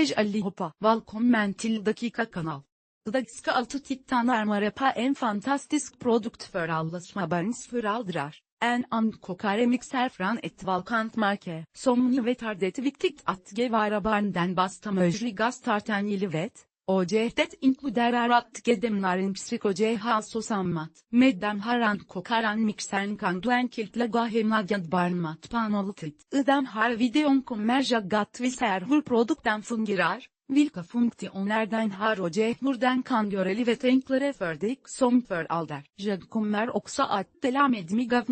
Hej Ali Hopa. Welcome til dakika kanal. Dakika 6 tittan marapa en fantastisk produkt för alla smabarns föräldrar. En ankokare mixer från ett valkant marke. Som ni vet har det viktigt att ge våra barn den bästa möjliga starten i livet. Och det inkluderar att ge dem näringsrika hälsosammat. Med dem har ankokaren mixern kan du enkelt laga hemlaget barnmat panoletigt. Idem har videon kommer jagat visar hur produkten fungerar. Vilka funktionerden har och hur den kan göreli ve enklare för dig som förälder. Jag kommer också att dela med mig av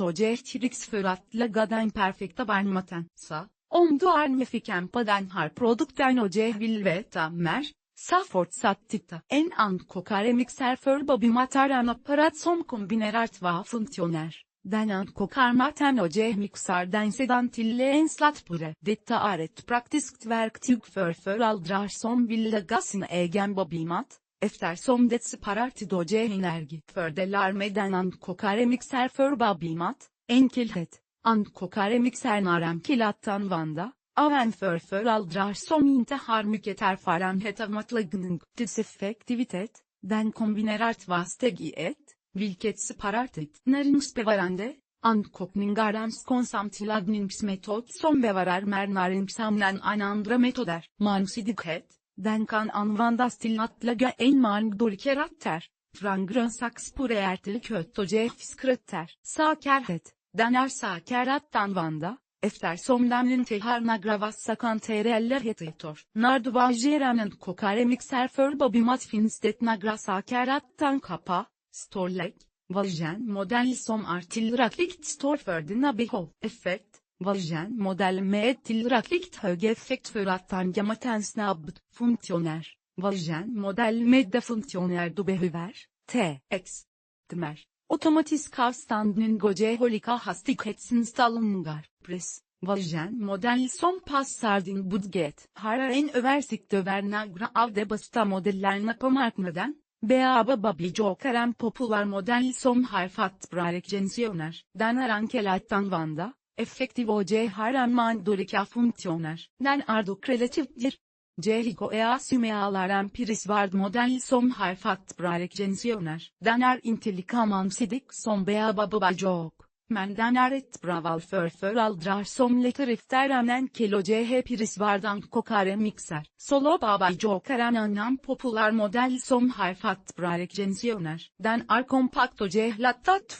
och tricks för att laga den perfekta barnmaten. Sa, om du är nyfiken på den här produkten och vill veta mer, så fortsätt titta. En ankokare mixer för babymat är en apparat som kombinerar två funktioner. Den ankokarmaten och mixerden sedan till en slattpure. Detta är ett praktiskt verktyg för föräldrar som vill laga sin egen babymat, eftersom det sparar tid och energi. Fördelar med en ankokare mixer för babymat, enkelhet. Ankokare mixern är enkel att använda, även för föräldrar som inte har mycket erfarenhet av matlagning. Dess effektivitet, den kombinerar två steg i ett, vilket sparar tid. Näringsbevarande, ankokning är en skonsam tillagningsmetod som bevarar mer näringsämnen än andra metoder. Mångsidighet, den kan användas till att laga en mängd olika rätter, från grönsakspuréer till kött och fiskrätter. Säkerhet, den är säker att använda, eftersom den inte har några vassa kantereller heter. När du bagerar en kokare mixer för några saker att kapa, storlek, valjen modell som är tillräckligt stor för dina behov. Effekt, valjen modell med tillräckligt hög effekt för att angamaten snabbt funktioner. Valjen modell med de funktioner du behöver. TX. Dmer. Otomatisk avstandning och olika hastighetsinställningar. Press. Valjen modell som passar din budget. Har en översikt över några av de bästa modellerna på marknaden. Beaba Baby Joker en popüler modell som har fått bra recensioner. Den är enkel att använda, effektiv och har en mängd olika funktioner. Den är dock Jericho Easumealar en prisvärd modell som har fått bra recensioner. Den är inte mångsidig som Beaba Baby Joker. Men den är ett bra val för föräldrar som letar efter en enkel och prisvärd kokare mixer. Solo Baba Joker en annan populär modell som har fått bra recensioner. Den är kompakt och lätt att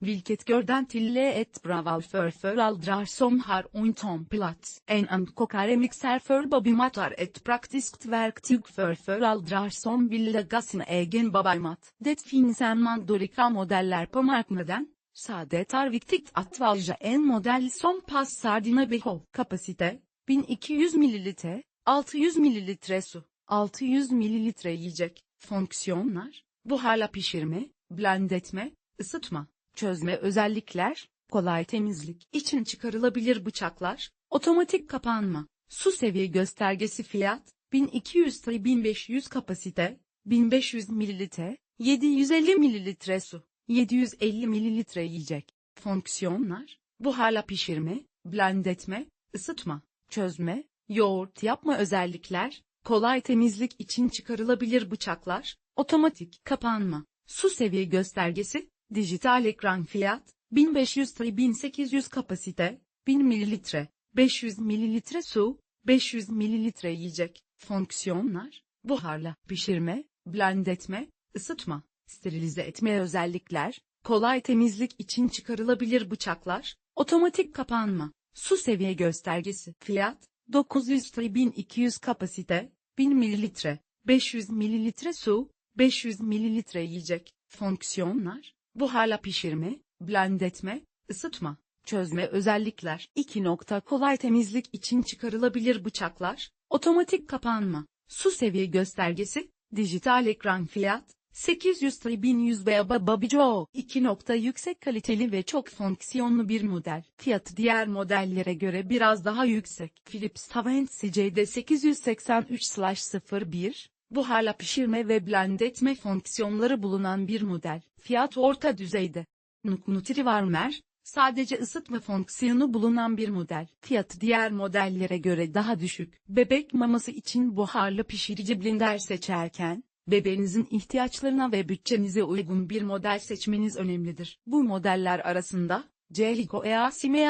vilket gör den till ett bra val för föräldrar som har ont om plats. En ankokare mixer för babymat är ett praktiskt verktyg för föräldrar som vill laga sin egen babymat. Det finns en mängd olika modeller på marknaden. Saadet är viktigt att välja en modell som passar dina behov. Kapasite, 1200 ml, 600 ml su, 600 ml yiyecek. Fonksiyonlar, buharla pişirme, blend etme, ısıtma, çözme özellikler, kolay temizlik için çıkarılabilir bıçaklar, otomatik kapanma, su seviye göstergesi fiyat, 1200-1500 kapasite, 1500 ml, 750 ml su. 750 mililitre yiyecek. Fonksiyonlar, buharla pişirme, blend etme, ısıtma, çözme, yoğurt yapma özellikler, kolay temizlik için çıkarılabilir bıçaklar, otomatik kapanma, su seviye göstergesi, dijital ekran fiyat, 1500-1800 kapasite, 1000 mililitre, 500 mililitre su, 500 mililitre yiyecek, fonksiyonlar, buharla pişirme, blend etme, ısıtma, sterilize etme özellikler, kolay temizlik için çıkarılabilir bıçaklar, otomatik kapanma, su seviye göstergesi, fiyat, 900-1200 kapasite, 1000 mililitre, 500 mililitre su, 500 mililitre yiyecek, fonksiyonlar, buharla pişirme, blend etme, ısıtma, çözme özellikler, 2. Nokta kolay temizlik için çıkarılabilir bıçaklar, otomatik kapanma, su seviye göstergesi, dijital ekran fiyat, 800-1100 veya Babijo 2. Nokta yüksek kaliteli ve çok fonksiyonlu bir model. Fiyatı diğer modellere göre biraz daha yüksek. Philips Tavent CCD 883-01, buharla pişirme ve blend etme fonksiyonları bulunan bir model. Fiyat orta düzeyde. Nuknutri Warmer, Sadece ısıtma fonksiyonu bulunan bir model. Fiyatı diğer modellere göre daha düşük. Bebek maması için buharlı pişirici blender seçerken, bebeğinizin ihtiyaçlarına ve bütçenize uygun bir model seçmeniz önemlidir. Bu modeller arasında, Celico Easime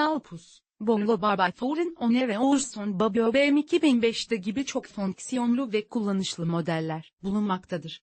Alpus, Bongo Barbay Foreign One ve Orson Babio BM 2005'te gibi çok fonksiyonlu ve kullanışlı modeller bulunmaktadır.